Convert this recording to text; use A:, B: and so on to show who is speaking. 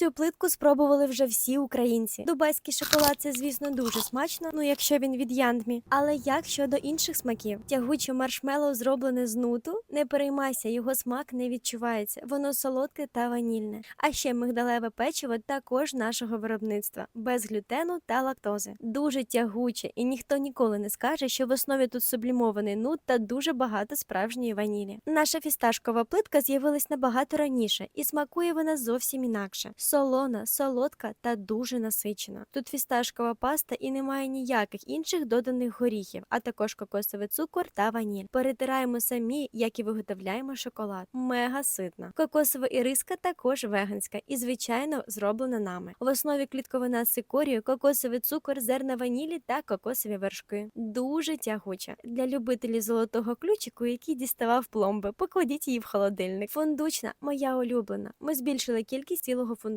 A: Цю плитку спробували вже всі українці. Дубайський шоколад це, звісно, дуже смачно, ну якщо він від Яндмі. Але як щодо інших смаків? Тягуче маршмеллоу зроблене з нуту. Не переймайся, його смак не відчувається. Воно солодке та ванільне. А ще мигдалеве печиво також нашого виробництва, без глютену та лактози. Дуже тягуче, і ніхто ніколи не скаже, що в основі тут сублімований нут та дуже багато справжньої ванілі. Наша фісташкова плитка з'явилась набагато раніше, і смакує вона зовсім інакше: солона, солодка та дуже насичена. Тут фісташкова паста і немає ніяких інших доданих горіхів, а також кокосовий цукор та ваніль. Перетираємо самі, як і виготовляємо шоколад. Мега ситна. Кокосова іриска також веганська і, звичайно, зроблена нами. В основі клітковина з цикорію, кокосовий цукор, зерна ванілі та кокосові вершки. Дуже тягуча. Для любителів золотого ключику, який діставав пломби, покладіть її в холодильник. Фундучна, моя улюблена. Ми збільшили кількість цілого фундуку.